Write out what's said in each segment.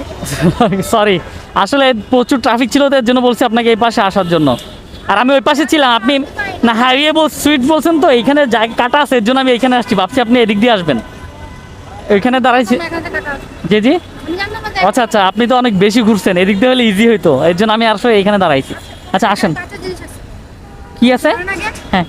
Sorry আসলে প্রচুর traffic ছিল তো এর জন্য বলছি আপনাকে এই পাশে আসার জন্য। আর আমি ওই পাশে ছিলাম আপনি না হাইওয়ে বল সুইট বলছেন তো এইখানে জায়গা কাটা আছে এর জন্য আমি এখানে আসছি। ভাবছি আপনি এদিক দিয়ে আসবেন। ওইখানে দাঁড়াইছি। জি জি? আচ্ছা আচ্ছা আপনি তো অনেক বেশি ঘুরছেন এদিক দিয়ে হলে ইজি হইতো। এর জন্য আমি আসলে এখানে দাঁড়াইছি। আচ্ছা আসেন। কি আছে? হ্যাঁ।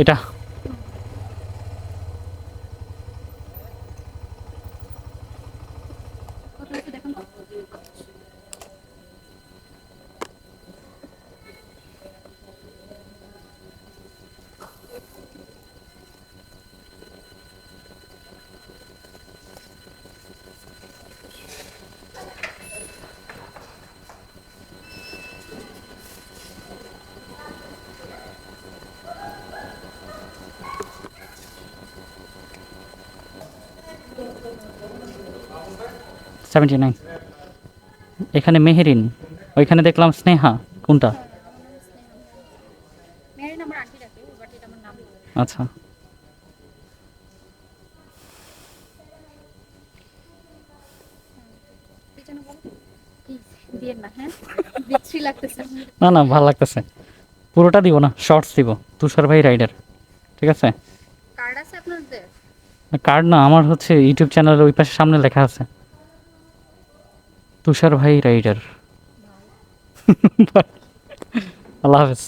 এটা। Seventy nine. এখানে মেহেরিন ওইখানে দেখলাম স্নেহা কোনটা? আচ্ছা। না না ভালো লাগতেছে। পুরোটা দিব না শর্টস দিব তুষার ভাই রাইডার ঠিক আছে? কার্ড আছে আপনাদের? কার্ড না আমার হচ্ছে ইউটিউব চ্যানেলের ওই পাশে সামনে লেখা আছে। তুষার ভাই রাইডার। আল্লাহ হাফেজ।